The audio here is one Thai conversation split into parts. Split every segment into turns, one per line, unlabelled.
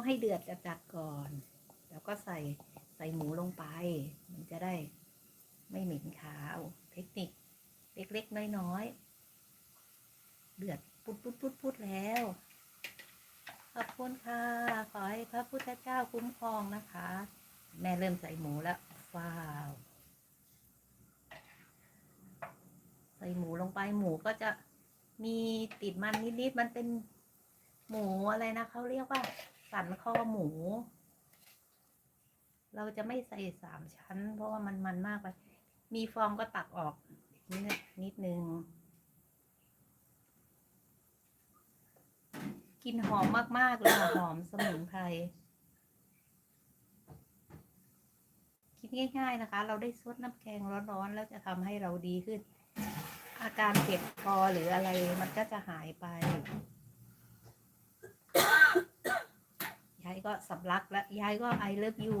ต้องให้เดือดจัดๆก่อน แล้วก็ใส่ใส่หมูลงไป มันจะได้ไม่เหม็นขาว เทคนิคเล็กๆน้อยๆ เดือดปุดปุดปุดปุดแล้ว ขอบคุณค่ะ ขอให้พระพุทธเจ้าคุ้มครองนะคะ แม่เริ่มใส่หมูแล้วว้าว ใส่หมูลงไปหมูก็จะมีติดมันนิดๆ มันเป็นหมูอะไรนะเขาเรียกว่า สันคอหมู เราจะไม่ใส่สามชั้น เพราะว่ามันมันมากไป มีฟองก็ตักออกนิดนิดนึงกลินหอมมาก ๆ เลยค่ะหอมสมุนไพรคิดง่าย ๆนะคะ เราได้ซดน้ำแกงร้อนๆ แล้วจะทำให้เราดีขึ้น อาการเจ็บคอหรืออะไรมันก็จะหายไป ก็สำลักแล้วยายก็ I love you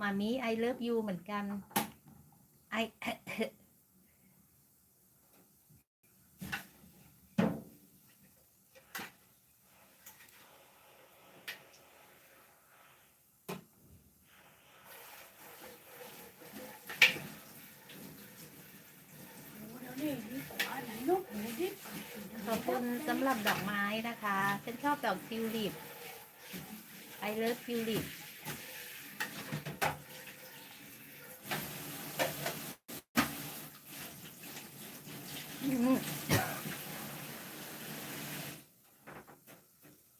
มามี I love you เหมือนกัน I ขอบคุณสำหรับดอกไม้นะคะ ฉันชอบดอกทิวลิป I love tulip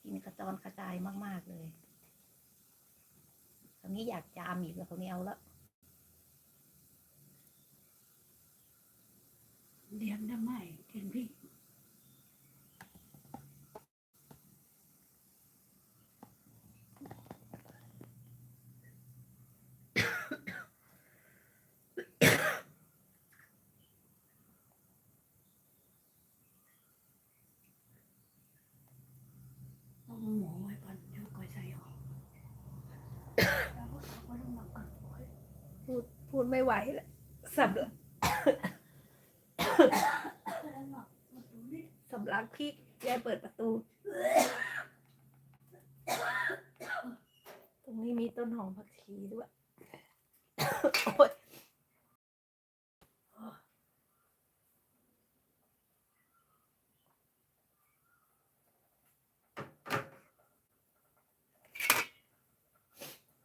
กินกระจอนกระจายมาก ๆ เลยคราวนี้อยากจามอีกแล้วคราวนี้เอาละ
เลี้ยงได้ไหมกินพริกต้องหมูไว้ก่อนเดี๋ยวก่อยใส่ออกแล้วก็เอาไว้ลงมาก่อนโอ้ย
พูดพูดไม่ไหวแล้วสำลัก
แล้วหลับ
สำลักพี่ยายเปิดประตู ตรงนี้มีต้นหอมผักชีด้วย โอ๊ย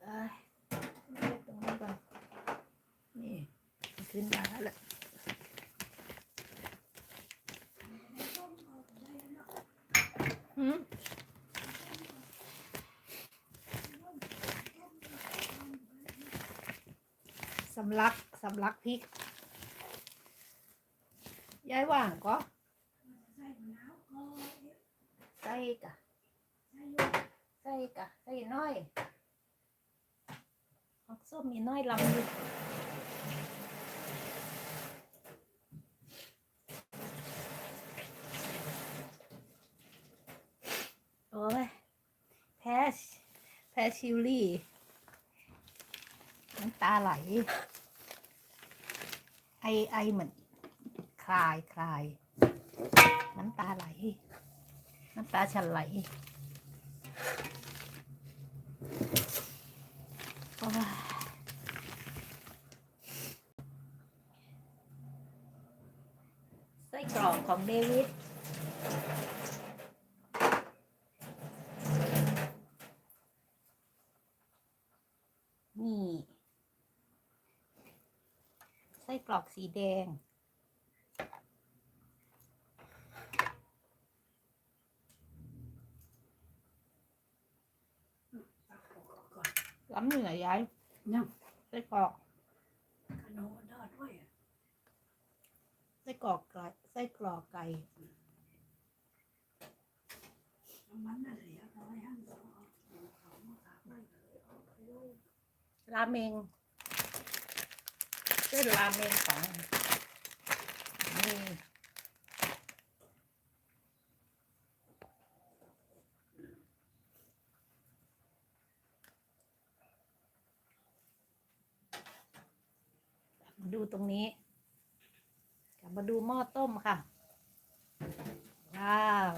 เอ้ยเก็บตรงนี้ก่อนนี่ ขึ้นมาแล้วหืมสำลัก สำลักพริกยายว่างก็
ใส่มะนาวก่อน
ใส่กะ
ใส่อยู่
ใส่กะใส่น้อยผักส้มมีน้อยลำอยู่โอ้ยแพ้แพ้ ชิลลี่น้ำตาไหล ไอไอเหมือนคลายคลาย น้ำตาไหล น้ำตาฉันไหลโอ้ยไส้กรอกของเดวิด นี่ ไส้กรอกสีแดง
ตักออกก่อน
ล้ำเหนือยาย
ยัง
ไส้กรอก
ขนมทอดด้วยอะ
ไส้กรอกไก่ไส้กรอกไก่
น้ำมันน่ะเสียร้อยห้าสิบสองเขามาถามไม่เลยเอาไปเลย
ราเมงเส้นราเมงของนี่มาดูตรงนี้กลับมาดูหม้อต้มค่ะ ว้าว